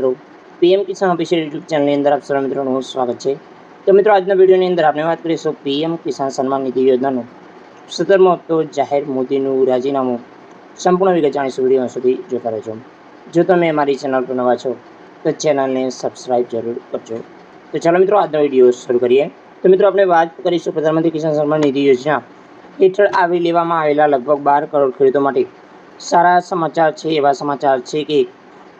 મિત્રો પીએમ કિસાન official YouTube ચેનલની અંદર આપ સર્વ મિત્રોનું સ્વાગત છે. તો મિત્રો, આજના વિડીયોની અંદર આપણે વાત કરીશું પીએમ કિસાન સન્માન નિધિ યોજનાનો. સત્તરમો હપ્તો જાહેર મોદીનું રાજીનામું. સંપૂર્ણ વિગત જાણીશું વીડિયો સુધી જોતા રહેજો. જો તમે મારી ચેનલ પર નવા છો, તો ચેનલને સબસ્ક્રાઇબ જરૂર કરજો. તો ચાલો મિત્રો, આજનો વીડિયો શરૂ કરીએ. તો મિત્રો, આપણે વાત કરીશું પ્રધાનમંત્રી કિસાન સન્માન નિધિ યોજના હેઠળ આવી લેવામાં આવેલા લગભગ બાર કરોડ ખેડૂતો માટે. સારા સમાચાર છે, એવા સમાચાર છે કે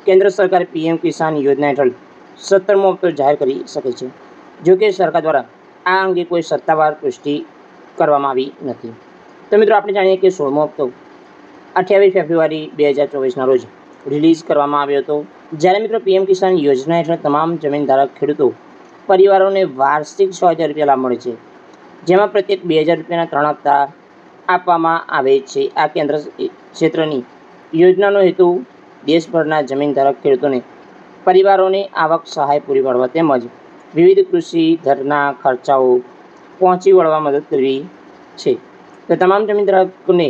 કેન્દ્ર સરકાર પીએમ કિસાન યોજના હેઠળ સત્તરમો હપ્તો જાહેર કરી શકે છે, જો કે સરકાર દ્વારા આ અંગે કોઈ સત્તાવાર પુષ્ટિ કરવામાં આવી નથી. તો મિત્રો, આપણે જાણીએ કે સોળમો હપ્તો અઠ્યાવીસ ફેબ્રુઆરી બે હજાર ચોવીસના રોજ રિલીઝ કરવામાં આવ્યો હતો. જ્યારે મિત્રો, પીએમ કિસાન યોજના હેઠળ તમામ જમીનધારક ખેડૂતો પરિવારોને વાર્ષિક છ હજાર રૂપિયા લાભ મળે છે, જેમાં પ્રત્યેક બે હજાર રૂપિયાના ત્રણ હપ્તા આપવામાં આવે છે. આ કેન્દ્ર ક્ષેત્રની યોજનાનો હેતુ દેશભરના જમીનધારક ખેડૂતોને પરિવારોને આવક સહાય પૂરી પાડવા તેમજ વિવિધ કૃષિ ધરના ખર્ચાઓ પહોંચી વળવા મદદ કરવી છે. તો તમામ જમીન ધારકોને,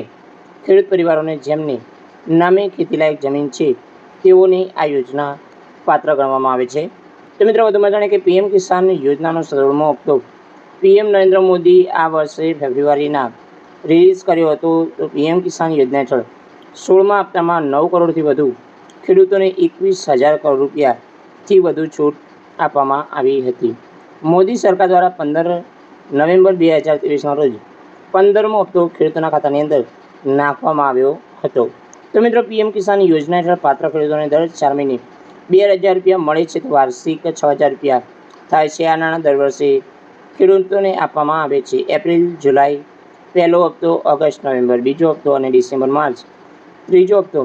ખેડૂત પરિવારોને જેમને નામે ખેતીલાયક જમીન છે, તેઓને આ યોજના પાત્ર ગણવામાં આવે છે. તો મિત્રો, વધુમાં જાણે કે પીએમ કિસાન યોજનાનો સોળમો હપ્તો પીએમ નરેન્દ્ર મોદી આ વર્ષે ફેબ્રુઆરીના રિલીઝ કર્યો હતો. તો પીએમ કિસાન યોજના હેઠળ સોળમા હપ્તામાં નવ કરોડથી વધુ ખેડૂતોને એકવીસ હજાર કરોડ રૂપિયાથી વધુ છૂટ આપવામાં આવી હતી. મોદી સરકાર દ્વારા પંદર નવેમ્બર બે હજાર ત્રેવીસના રોજ પંદરમો હપ્તો ખેડૂતોના ખાતાની અંદર નાખવામાં આવ્યો હતો. તો મિત્રો, પીએમ કિસાન યોજના હેઠળ પાત્ર ખેડૂતોને દર ચાર મહિને બે હજાર રૂપિયા મળે છે તો વાર્ષિક છ હજાર રૂપિયા થાય છે. આ નાણાં દર વર્ષે ખેડૂતોને આપવામાં આવે છે. એપ્રિલ, જુલાઈ પહેલો હપ્તો, ઓગસ્ટ, નવેમ્બર, બીજો હપ્તો અને ડિસેમ્બર, માર્ચ ત્રીજો હપ્તો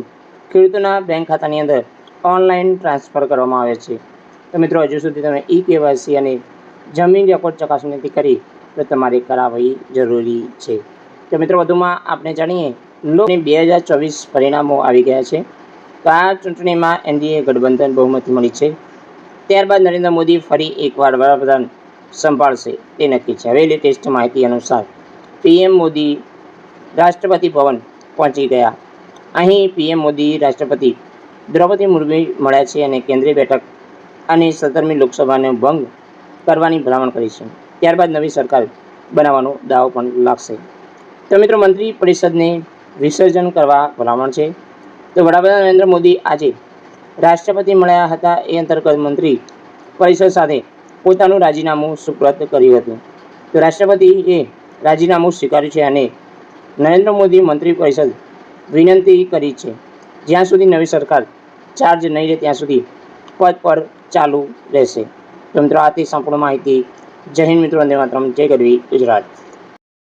ખેડૂતોના બેંક ખાતાની અંદર ઓનલાઈન ટ્રાન્સફર કરવામાં આવે છે. તો મિત્રો, હજુ સુધી તમે ઈ કેવાયસી અને જમીન રેકોર્ડ ચકાસણી કરી, તો તમારે કરાવવી જરૂરી છે. તો મિત્રો, વધુમાં આપણે જાણીએ, લોકની બે હજાર ચોવીસ પરિણામો આવી ગયા છે. તો આ ચૂંટણીમાં એનડીએ ગઠબંધન બહુમતી મળી છે. ત્યારબાદ નરેન્દ્ર મોદી ફરી એકવાર વડાપ્રધાન સંભાળશે, તે નક્કી છે. હવે લેટેસ્ટ માહિતી અનુસાર, પીએમ મોદી રાષ્ટ્રપતિ ભવન પહોંચી ગયા. અહીં પીએમ મોદી રાષ્ટ્રપતિ દ્રૌપદી મુર્મુ મળ્યા છે અને કેન્દ્રીય બેઠક અને સત્તરમી લોકસભાને ભંગ કરવાની ભલામણ કરી છે. ત્યારબાદ નવી સરકાર બનાવવાનો દાવો પણ લાગશે. તો મિત્રો, મંત્રી પરિષદને વિસર્જન કરવા ભલામણ છે. તો વડાપ્રધાન નરેન્દ્ર મોદી આજે રાષ્ટ્રપતિ મળ્યા હતા એ અંતર્ગત મંત્રી પરિષદ સાથે પોતાનું રાજીનામું સુપ્રત કર્યું હતું. તો રાષ્ટ્રપતિએ રાજીનામું સ્વીકાર્યું છે અને નરેન્દ્ર મોદી મંત્રી પરિષદ વિનંતી કરી છે. જ્યાં સુધી નવી સરકાર ચાર્જ નહીં રહે ત્યાં સુધી પદ પર ચાલુ રહેશે. તો મિત્રો આથી સંપૂર્ણ માહિતી. જય હિન્દ મિત્રો, વંદે માતરમ. જય ગરવી ગુજરાત.